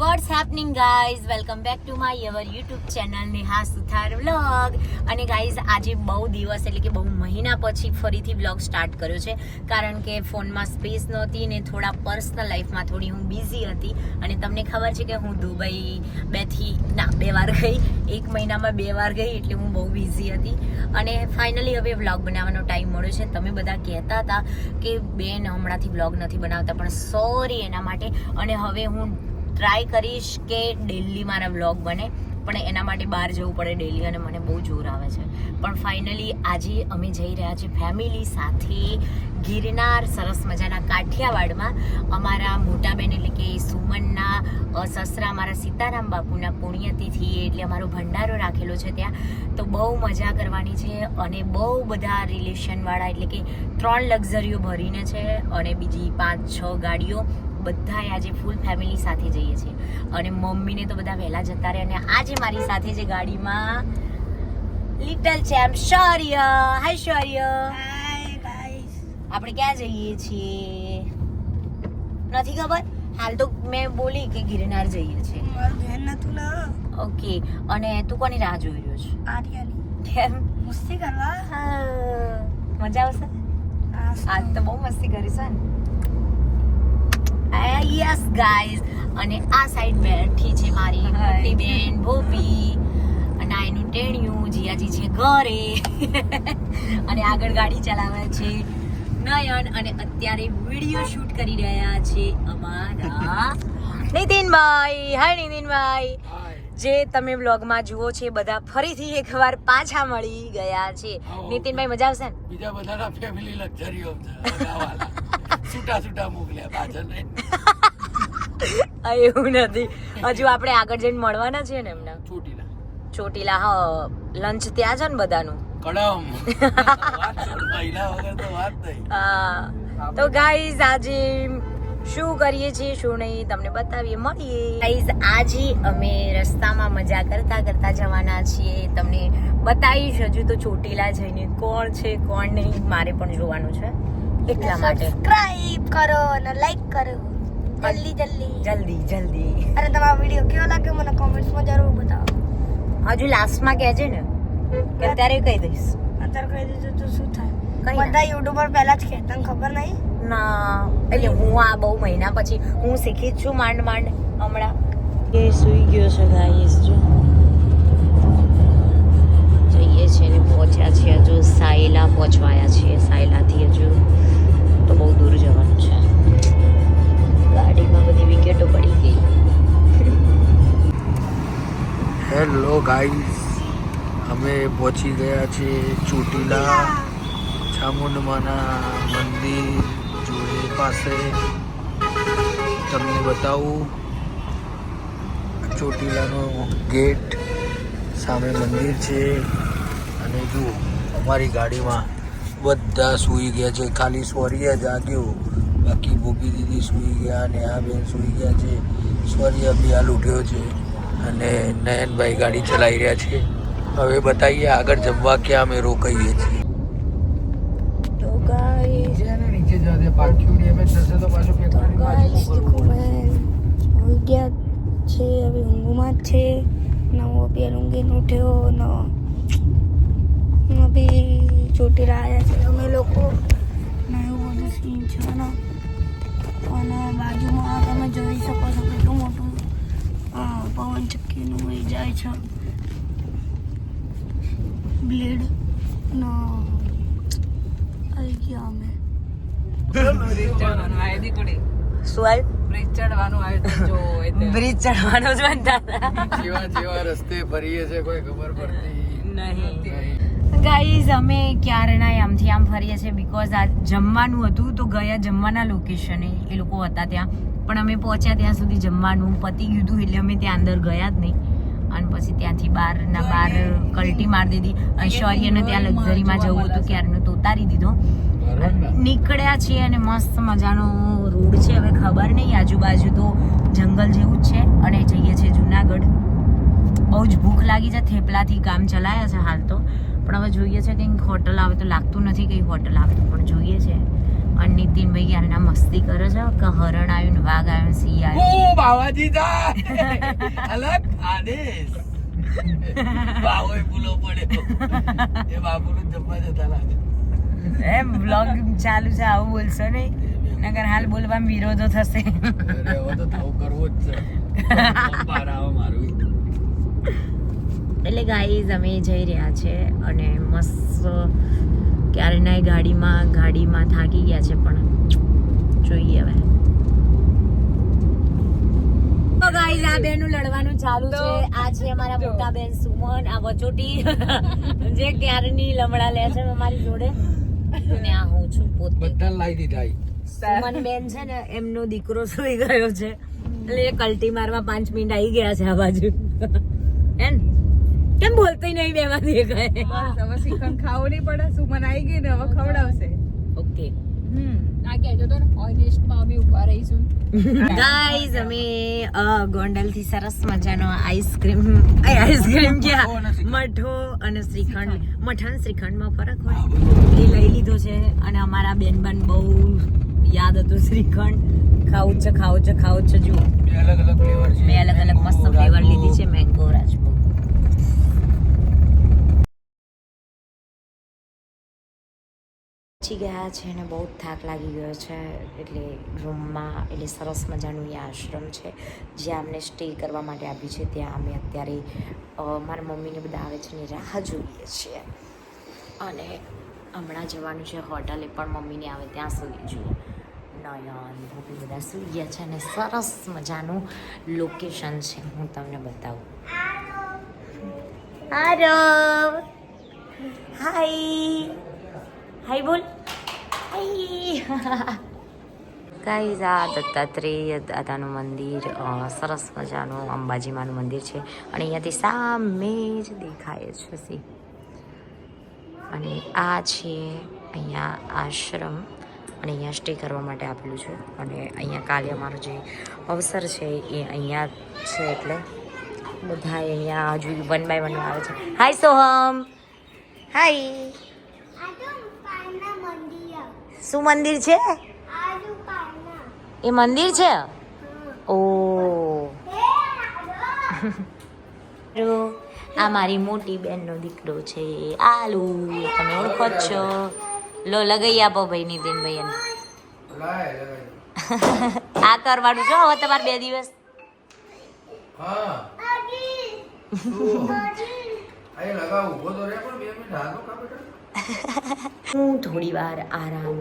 What's happening guys welcome back to my your YouTube channel Neha Suthar vlog અને guys આજે બહુ દિવસ, એટલે કે બહુ મહિના પછી ફરીથી વ્લોગ સ્ટાર્ટ કર્યો છે. કારણ કે ફોનમાં સ્પેસ નહોતી ને થોડા પર્સનલ લાઈફમાં થોડી હું બિઝી હતી. અને તમને ખબર છે કે હું દુબઈ બેથી, ના, બે વાર ગઈ. એક મહિનામાં બે વાર ગઈ, એટલે હું બહુ બિઝી હતી. અને ફાઇનલી હવે વ્લોગ બનાવવાનો ટાઈમ મળ્યો છે. તમે બધા કહેતા હતા કે બેન હમણાંથી વ્લોગ નથી બનાવતા, પણ સોરી એના માટે. અને હવે હું ટ્રાય કરીશ કે ડેલી મારા વ્લોગ બને, પણ એના માટે બહાર જવું પડે ડેલી અને મને બહુ જોર આવે છે. પણ ફાઇનલી આજે અમે જઈ રહ્યા છીએ ફેમિલી સાથે ગિરનાર સરસ મજાના કાઠિયાવાડમાં. અમારા મોટા બેન એટલે કે સુમનના સસરા અમારા સીતારામ બાપુના પુણ્યતિથિ એટલે અમારો ભંડારો રાખેલો છે ત્યાં. તો બહુ મજા કરવાની છે અને બહુ બધા રિલેશનવાળા એટલે કે ત્રણ લક્ઝરીઓ ભરીને છે અને બીજી પાંચ છ ગાડીઓ બધા આજે ફૂલ ફેમિલી સાથે જઈએ છીએ. અને મમ્મીને તો બધા વહેલા જતા રહે અને આજે મારી સાથે જે ગાડીમાં લિટલ ચેમ્પ શૌર્ય હાય શૌર્ય આપણે ક્યાં જઈએ છીએ? નથી ખબર? હાલ તો મેં બોલી કે ગિરનાર જઈએ છીએ. મારું ધ્યાન નતું ને ઓકે અને તું કોની રાહ જોઈ રહ્યો છે? આર્યાની. કેમ? મસ્તી કરવા. હા, મજા આવશે? આ આજ તો બહુ મસ્તી કરીશ હે યસ ગાઈઝ અને આ સાઈડ બેઠી છે મારી. મોટી બેન ભોપી અને આ એનું ટેણિયું જીયાજી છે ઘરે. અને આગળ ગાડી ચલાવે છે નયન. અને અત્યારે વીડિયો શૂટ કરી રહ્યા છે અમારા નીતિનભાઈ. હાય નીતિનભાઈ. જે તમે વ્લોગમાં જુઓ છે બધા ફરીથી એકવાર પાછા મળી ગયા છે. નીતિનભાઈ મજા આવશે ને? બીજા બધાના ફેમિલી લક્ઝરીઓ છૂટા છૂટા મોકલ્યા પાછળ એવું નથી. હજુ આપણે આગળ જઈને મળવાના છીએ ને એમના. ચોટીલા. ચોટીલા હા લંચ ત્યાં છે ને બધાનું? કડમ. તો ગાઈઝ આજે શું કરીએ છીએ શું નહીં તમને બતાવીએ મળીએ. ગાઈઝ આજે અમે રસ્તામાં મજા કરતા કરતા જવાના છીએ. તમને બતાવીશ હજુ તો ચોટીલા જઈને કોણ છે કોણ નહીં મારે પણ જોવાનું છે. એટલા માટે. સબસ્ક્રાઇબ કરો અને લાઈક કરો. જલ્દી જલ્દી. જલ્દી જલ્દી. અને તમારો વીડિયો કેવો લાગ્યો મને કોમેન્ટ્સમાં જરૂર બતાવો. હજુ લાસ્ટમાં કહેજે ને કે અત્યારે કહી દઈશ. અત્યારે કહી દીધું તો શું થાય. બધા યુટ્યુબર પહેલા જ કે તને ખબર નહીં? ના એટલે હું આ બહુ મહિના પછી હું શીખી જ છું માંડ માંડ હમણાં. એ સુઈ ગયો છે ગાઈસ જો. જઈએ છે ને પહોંચ્યા છે હજુ સાયલા પહોંચવાયા છીએ સાયલાથી ગાઈસ અમે પહોંચી ગયા છીએ ચોટીલા ચામુંડમાના મંદિર જોડે પાસે. તમને બતાવું, ચોટીલાનો ગેટ સામે મંદિર છે. અને જુઓ, અમારી ગાડીમાં બધા સૂઈ ગયા છે. ખાલી સ્વર્ય જાગ્યો બાકી ભૂપી દીદી સૂઈ ગયા અને આ બેન સૂઈ ગયા છે. સ્વર્ય બી હાલ ઉઠ્યો છે. અને નયનભાઈ ગાડી ચલાવી રહ્યા છે. હવે બતાવીએ આગળ જમવા ક્યાં અમે રોકાઈએ છીએ. તો ગાઈસ નીચે જવા પાક્યું ડેમેજ થશે તો પાછું મેં હોઈ ગયા છે હવે ઊંઘમાં જ છે. નવો હું અભી ઊંઘીને ઉઠ્યો ન અભી ચોટીલા આવ્યા છે. અમે લોકો ને એવું બધું સીન છે ને ચક્કીનું છે. બ્લેડ નો આવી ગયા અમે. ચડવાનું આવ્યું બ્રિજ ચડવાનો જ જેવા જેવા રસ્તે ફરીએ છે કોઈ ખબર પડતી નહીં. ગાઈઝ અમે ક્યારના આમથી આમ ફરીએ છીએ બિકોઝ આ જમવાનું હતું તો ગયા જમવાના લોકેશને એ લોકો હતા ત્યાં. પણ અમે પહોંચ્યા ત્યાં સુધી જમવાનું પતી ગયું હતું એટલે અમે ત્યાં અંદર ગયા જ નહીં. અને પછી ત્યાંથી બહારના બહાર કલટી મારી દીધી. અને શૌર્યને ત્યાં લક્ઝરીમાં જવું હતું ક્યારનું તો ઉતારી દીધો. નીકળ્યા છીએ અને મસ્ત મજાનો રોડ છે. હવે ખબર નહીં આજુબાજુ તો જંગલ જેવું જ છે. અને જઈએ છીએ જુનાગઢ. બહુ જ ભૂખ લાગી છે થેપલાથી કામ ચલાયા છે હાલ તો. પણ હવે જોઈએ છે કંઈક હોટલ આવે તો લાગતું નથી કંઈ હોટલ આવે તો પણ જોઈએ છે. અને નીતિનભાઈ યારના મસ્તી કરે છે કે હરણ આવ્યું ને વાઘ આવ્યું સિંહ આવ્યું ઓ બાવાજી જા અલગ આદેશ. બાવોય ભૂલો પડ્યો એ બાબુનું જમવા જતા લાગે. એમ બ્લોગ ચાલુ છે આવું બોલશો નહીં. નગર હાલ બોલવામાં વિરોધો થશે. હવે તો થાવ કરવો જ છે. બહાર આવો મારું. એટલે ગાઈઝ અમે જઈ રહ્યા છે અને મસ્ત ક્યારેના ગાડીમાં ગાડીમાં થાકી ગયા છે પણ. જોઈએ હવે. તો ગાઈઝ આ બેનું લડવાનું ચાલુ છે. આ છે અમારા મોટા બેન સુમન આ વચોટી. જે ક્યારની લમડા લે છે અમારી જોડે. અને આ હું છું પોતે. બધા લાવી દીધા સુમન બેન છે ને એમનો દીકરો સુઈ ગયો છે. એટલે કલ્ટી મારવા પાંચ મિનિટ આવી ગયા છે આ બાજુ. એન કેમ બોલતી નહીં બે માંથી કહે બસ હવે શ્રીખંડ ખાવો નહીં પડે સુમન આવી ગઈ ને હવે ખવડાવશે. ઓકે. હમ. આ કહેજો તો ને ઓનેસ્ટમાં અમે ઊભા રહીશું. ગાઈઝ અમે ગોંડલથી સરસ મજાનો આઈસ્ક્રીમ આઈસ્ક્રીમ ક્યાં? મઠો અને શ્રીખંડ. મઠ શ્રીખંડમાં ફરક હોય. એ લઈ લીધો છે અને અમારા બેનબન બહુ યાદ હતું શ્રીખંડ. ખાવું છે ખાવું છે ખાવું છે જુઓ. બે અલગ અલગ ફ્લેવર છે મેં અલગ અલગ મસ્ત ફ્લેવર લીધી છે મેંગો રાજભોગ પહોંચી ગયા છે અને બહુ થાક લાગી ગયો છે. એટલે રૂમમાં, એટલે સરસ મજાનું એ આશ્રમ છે, જ્યાં અમને સ્ટે કરવા માટે આપી છે. ત્યાં અમે અત્યારે મારા મમ્મીને બધા આવે છે ને રાહ જોઈએ છીએ અને હમણાં જવાનું છે હોટલે પણ મમ્મીને આવે ત્યાં સુધી જુઓ. નયન, ભૂપી બધા સુઈ ગયા છે અને સરસ મજાનું લોકેશન છે. હું તમને બતાવું. હારો હાય હાય બોલ. ગાઈઝ આ દત્તાત્રેય દાદાનું મંદિર સરસ મજાનું અંબાજીમાનું મંદિર છે. અને અહીંયાથી સામે જ દેખાય છે સી અને આ છે અહીંયા આશ્રમ. અને અહીંયા સ્ટે કરવા માટે આપેલું છે. અને અહીંયા કાલે અમારો જે અવસર છે એ અહીંયા છે એટલે બધા અહીંયા હજુ વન બાય વન આવે છે. હાય સોહમ હાય શું મંદિર છે? એ મંદિર છે? ઓ. જો, આ મારી મોટી બેનનો દીકરો છે. આલુ તમે ઓળખો જ છો. લો લગાઈ આપો ભાઈ નીતિનભાઈ એને. આ કરવાનું છો હવે તમારે બે દિવસ. હા. હું થોડી વાર આરામ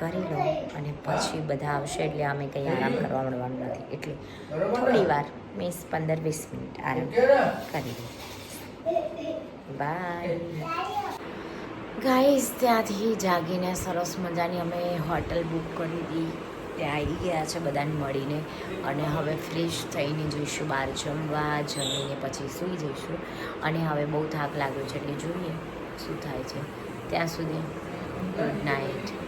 કરી લઉં અને પછી બધા આવશે એટલે અમે કંઈ આરામ કરવા મળવાનું નથી. એટલે? થોડી વાર મીન્સ પંદર, વીસ મિનિટ આરામ કરી લઉં. બાય ગાઈસ ત્યાંથી જાગીને સરસ મજાની અમે હોટલ બુક કરી હતી ત્યાં આવી ગયા છે બધાને મળીને અને હવે ફ્રેશ થઈને જઈશું બહાર જમવા, જમીને પછી સૂઈ જઈશું. અને હવે બહુ થાક લાગ્યો છે એટલે જોઈએ શું થાય છે. ત્યાં સુધી ગુડ નાઇટ